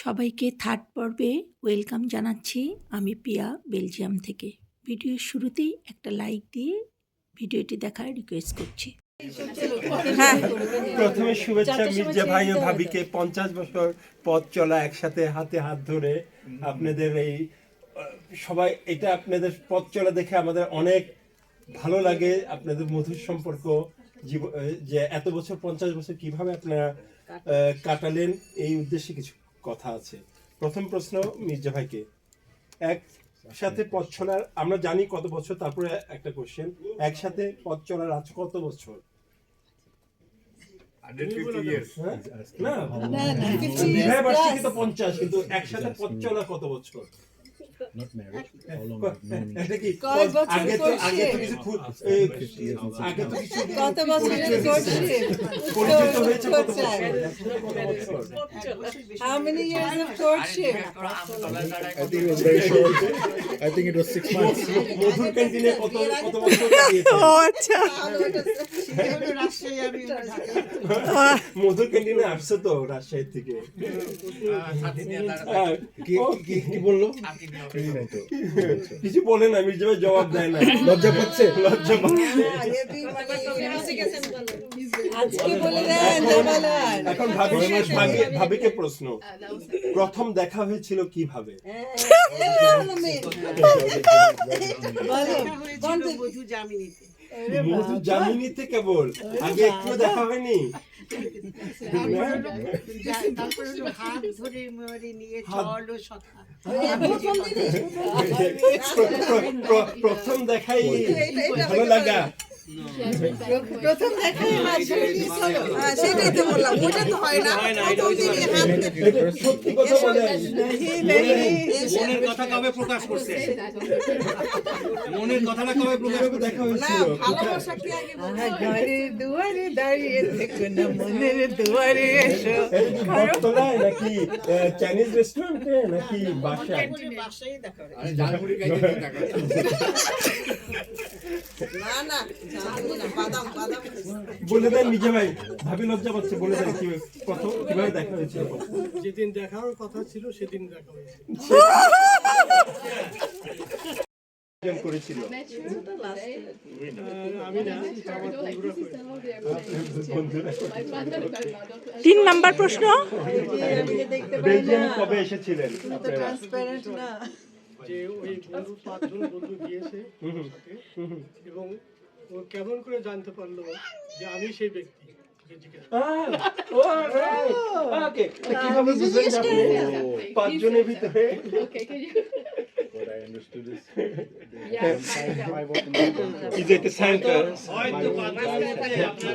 সবাইকে থার্ড পর্বে ওয়েলকাম জানাচ্ছি। আমি পিয়া বেলজিয়াম থেকে। ভিডিওর শুরুতেই একটা লাইক দিয়ে ভিডিওটি দেখার রিকোয়েস্ট করছি। প্রথমে শুভেচ্ছা মির্জা ভাই ও ভাবিকে পঞ্চাশ বছর পথ চলা একসাথে হাতে হাত ধরে আপনাদের এই সবাই এটা আপনাদের পথ চলা দেখে আমাদের অনেক ভালো লাগে আপনাদের মধুর সম্পর্ক যে এত বছর পঞ্চাশ বছর কীভাবে আপনারা কাটালেন এই উদ্দেশ্যে কিছু কথা আছে। প্রথম প্রশ্ন মির্জা ভাইকে। একসাথে পথ চলার আমরা জানি কত বছর তারপরে একটা কোশ্চেন একসাথে পথ চলার আজ কত বছর? 150 years. হ্যাঁ? না তো পঞ্চাশ কিন্তু একসাথে পথ চলা কত বছর? Not married. How long I've known আগে তো আগে তো কিছু আগে তো কিছু কত বছরের courtship? পরিচিত হয়েছে কত। How many years of courtship? I think it was very short. I think it was six months. মধুর ক্যান্টিনে কত কত বছর কাটিয়েছেন? আচ্ছা মধুর ক্যান্টিনে আসছে তো রাজশাহী থেকে হ্যাঁ, কি বলল শুনি নাই তো। কিছু বলে না মির্জা ভাই জবাব দেয় না। লজ্জা পাচ্ছে? লজ্জা পাচ্ছে। আজকে বলে দেন জামালার এখন ভাবি ভাবি- ভাবিকে প্রশ্ন। প্রথম দেখা হয়েছিল কীভাবে? বলো মধু জামিনীতে। মধু জামিনীতে কেবল। আগে একটু দেখা হয়নি। প্রথম দেখাই। ভালো লাগা। প্রথম হ্যাঁ সেটাই তো বললাম ওটা তো হয় না প্রথম দিনই হাত সত্যি কথা বলে মনের কথা কবে প্রকাশ করছে মনের কথাটা কবে প্রকাশ করছে দেখা হয়েছিল ভালোবাসা কি আগে ঘরে দুয়ারে দাঁড়িয়ে দেখো না মনের দুয়ারে এসো ভক্তলায় নাকি চাইনিজ রেস্টুরেন্টে নাকি বাসায় বাসায় দেখা আরে দেখা না না বলে দেন নিজে ভাই ভাবি লজ্জা পাচ্ছে বলে দেন কি প্রথম কীভাবে দেখা হয়েছিল যেদিন দেখার কথা ছিল সেদিন দেখা হয়েছে। করেছিল। তিন নাম্বার প্রশ্ন? বেলজিয়ামে কবে এসেছিলেন আপনারা? ট্রান্সপারেন্ট না। যে ওই বন্ধু পাঁচজন বন্ধু গিয়েছে এবং ও কেমন করে জানতে পারল যে আমি সেই ব্যক্তি? পাঁচজনের ভিতরে?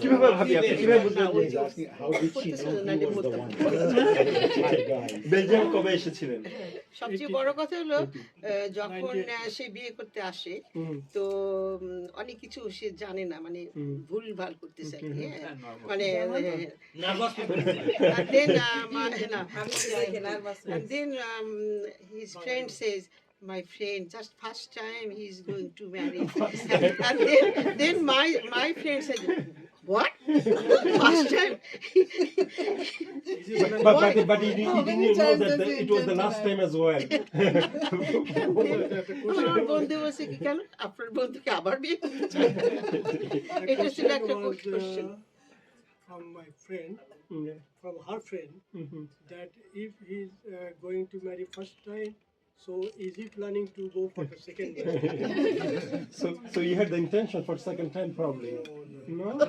কীভাবে ভাবি আপনি? কীভাবে. বেলজিয়াম কবে এসেছিলেন? সবচেয়ে বড় কথা হলো যখন সে বিয়ে করতে আসে তো অনেক কিছু সে জানে না মানে ভুল ভালো করতে চাই মানে then his friend says my friend just first time he is to marry then my my friend says what first time but but but he, didn't- he didn't know that the, it was the last time as well আমার বন্ধু বলছে কি কেন আপনার বন্ধুকে আবার বিয়ে করতে চান এটা ছিল একটা Question was, question uh, from my friend Yeah. from her friend Mhm. that if he's uh, going to marry first time so is he planning to go for the second marriage? so so you had the intention for second time probably no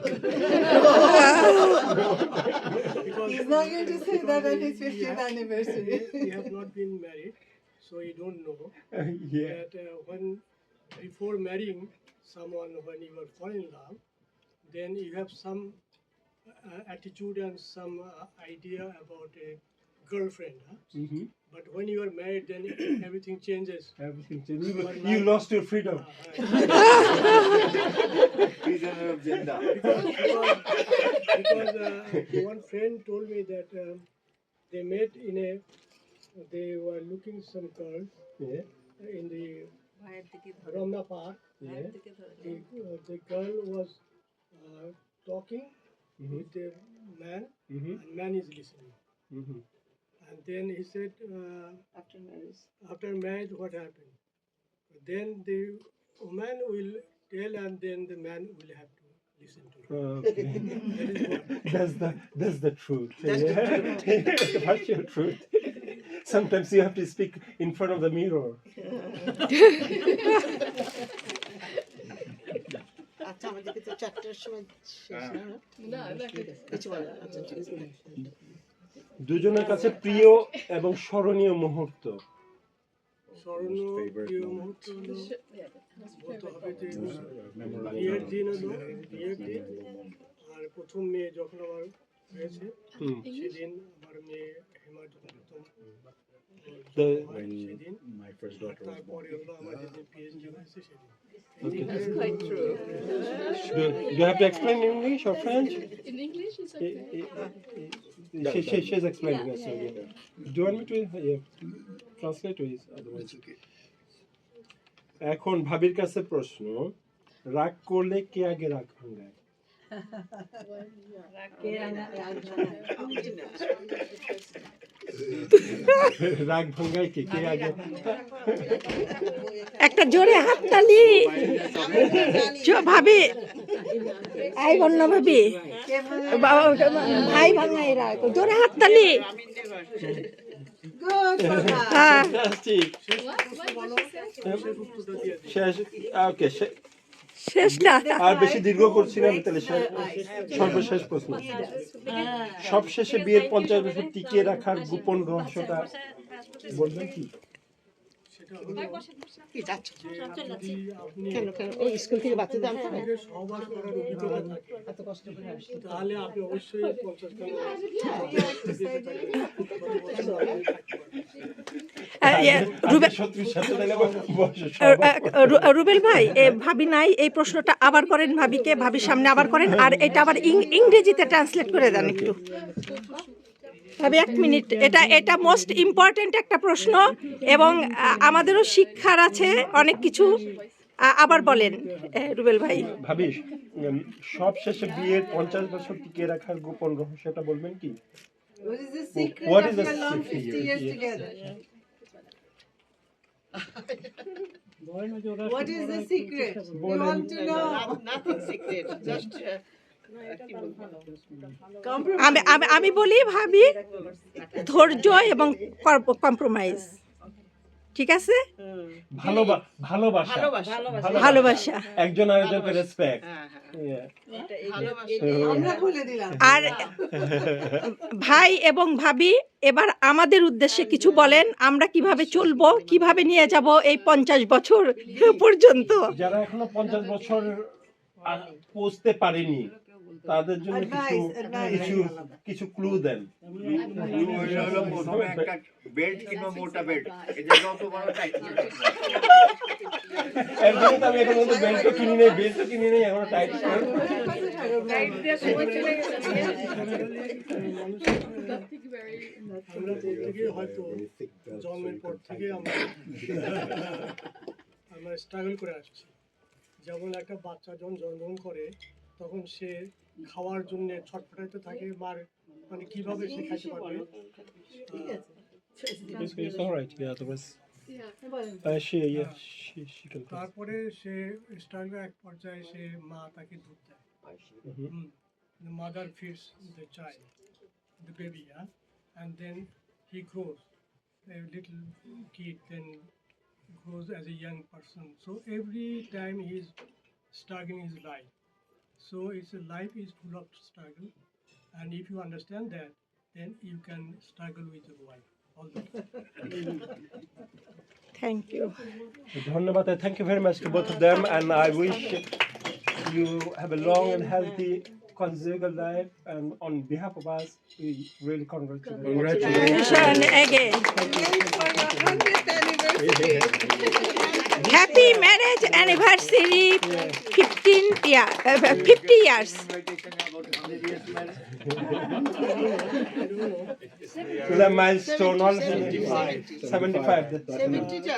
because He's not going to say that on his we 50th have- anniversary. we have not been married so you don't know yeah that uh, when before marrying someone when you are fall in love then you have some uh, attitude and some uh, idea about a girlfriend huh? Mhm. but when you are married then everything changes everything changed. you, you lost your freedom Prisoner of gender. because, because, because uh, one friend told me that um, they met in a they were looking some girl yeah in the Ramna Park yeah the, uh, the girl was uh, talking with the man Mhm. and man is listening Mhm. And then he said, uh, After marriage. after marriage, what happened? Then the woman will tell, and then the man will have to listen to it. Okay. that's the that's the truth. That's the yeah. That's your truth. Sometimes you have to speak in front of the mirror. আচ্ছা আমাদেরকে তো চারটার সময় শেষ না কিছু বলে না। আচ্ছা ঠিক আছে দুজনের কাছে প্রিয় এবং স্মরণীয় মুহূর্ত। স্মরণীয় মুহূর্ত হলো হবে যে বিয়ের দিন হলো বিয়ের দিন আর প্রথম মেয়ে যখন আমার হয়েছে সেদিন আমার মেয়ে হেমা যখন প্রথম সেদিন. তারপরে হলো আমার যেদিন পিএইচডি হয়েছে সেদিন। Okay. Do, do you have to explain in English or French? In English, it's Eh, okay. eh, eh, She, she, she's explaining us. Yeah, yeah. Do you want me to yeah, translate to his otherwise? এখন ভাবির কাছে প্রশ্ন রাগ করলে কে আগে রাগ ভাঙায় রাগ কে আগে একটা জোরে হাততালি চ- ভাবি। আই বল না ভাবি। ভাই ভাঙাই রাগ জোরে হাততালি Good, Baba. শেষ না আর বেশি দীর্ঘ করছি না তাহলে সর্বশেষ প্রশ্ন সবশেষে বিয়ের পঞ্চাশ বছর টিকিয়ে রাখার গোপন রহস্যটা বলবেন কি রুবেল ভাই ভাবি নাই, এই প্রশ্নটা আবার করেন ভাবিকে, ভাবির সামনে আবার করেন, আর এটা আবার ইংরেজিতে ট্রান্সলেট করে দেন একটু। তবে এক মিনিট এটা এটা মোস্ট ইম্পর্টেন্ট একটা প্রশ্ন এবং আমাদেরও শিক্ষার আছে অনেক কিছু। আবার বলেন রুবেল ভাই। ভাবিস সব শেষে বিয়ের পঞ্চাশ বছর টিকিয়ে রাখার গোপন রহস্যটা বলবেন কি? আমি আমি আমি বলি ভাবি ধৈর্য এবং কম্প্রোমাইজ ঠিক আছে? ভালোবাসা। ভালোবাসা। ভালোবাসা। একজন আরেকজনকে রেসপেক্ট হ্যাঁ হ্যাঁ। বলে দিলাম। আর ভাই এবং ভাবি এবার আমাদের উদ্দেশ্যে কিছু বলেন আমরা কীভাবে চলবো কীভাবে নিয়ে যাব এই পঞ্চাশ বছর পর্যন্ত? যারা এখনও পঞ্চাশ বছর পৌঁছতে পারেনি তাদের জন্য কিছু. কিছু কিছু ক্লু দেন। হলো প্রথমে একটা বেল্ট কিংবা মোটা বেল্ট এই জায়গাও তো বড় টাইট তো আমি এখন পর্যন্ত বেল্টও কিনি নেই বেল্টও কিনি নেই এখনও টাইট জন্মের পর থেকে আমরা আমরা স্ট্রাগল করে আসছি। যেমন একটা বাচ্চা যখন জন্মগ্রহণ করে তখন সে খাওয়ার জন্য ছটফটাই থাকে মার মানে কীভাবে সে খাইতে পারবে? তারপরে সে স্টাইল এক পর্যায়ে সে মা তাকে দুধ mother feeds the child the baby and then he grows little kid then grows as a person so every time he is stuck life So it's a life is full of struggle, and if you understand that, then you can struggle with your wife all the time. Thank you ধন্যবাদ thank you very much to both of them and I wish you have a long and healthy conjugal life and on behalf of us we really congratulate Congratulations again. For your 100th anniversary. Happy marriage anniversary, 15 year, uh, 50 years. to the milestone all 75 75 that's right. সেভেন্টিটা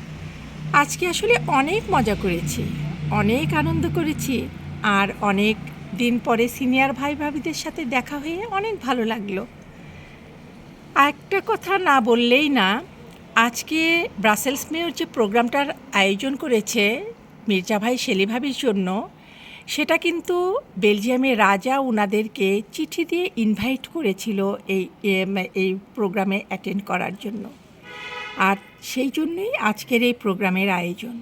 আজকে আসলে অনেক মজা করেছি, অনেক আনন্দ করেছি আর অনেক দিন পরে সিনিয়র ভাই ভাবিদের সাথে দেখা হয়ে অনেক ভালো লাগল। একটা কথা না বললেই না, আজকে ব্রাসেলস মেয়র যে প্রোগ্রামটার আয়োজন করেছে মির্জা ভাই শেলি ভাবির জন্য, সেটা কিন্তু বেলজিয়ামের রাজা ওনাদেরকে চিঠি দিয়ে ইনভাইট করেছিল এই এই প্রোগ্রামে অ্যাটেন্ড করার জন্য। আর সেই জন্যই আজকের এই প্রোগ্রামের আয়োজন।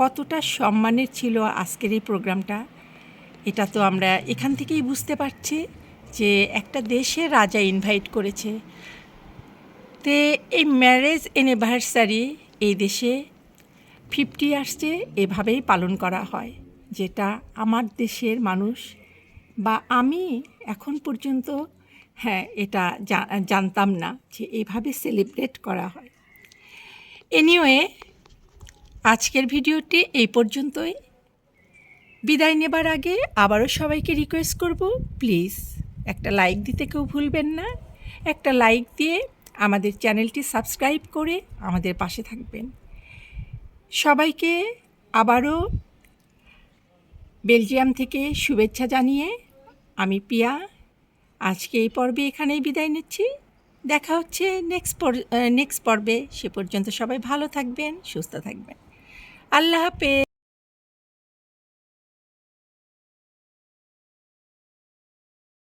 কতটা সম্মানের ছিল আজকের এই প্রোগ্রামটা, এটা তো আমরা এখান থেকেই বুঝতে পারছি যে একটা দেশের রাজা ইনভাইট করেছে। তে এই ম্যারেজ অ্যানিভার্সারি এই দেশে ফিফটি ইয়ার্সে এভাবেই পালন করা হয়, যেটা আমার দেশের মানুষ বা আমি এখন পর্যন্ত হ্যাঁ এটা জানতাম না যে এভাবে সেলিব্রেট করা হয়। এনিওয়ে আজকের ভিডিওটি এই পর্যন্তই। বিদায় নেবার আগে আবারও সবাইকে রিকোয়েস্ট করব প্লিজ একটা লাইক দিতে কেউ ভুলবেন না। একটা লাইক দিয়ে আমাদের চ্যানেলটি সাবস্ক্রাইব করে আমাদের পাশে থাকবেন। সবাইকে আবারও বেলজিয়াম থেকে শুভেচ্ছা জানিয়ে আমি পিয়া। আজকে এই পর্বে এখানেই বিদায় নিচ্ছি। দেখা হচ্ছে নেক্সট নেক্সট পর্বে। সে পর্যন্ত সবাই ভালো থাকবেন সুস্থ থাকবেন। আল্লাহ হাফেজ।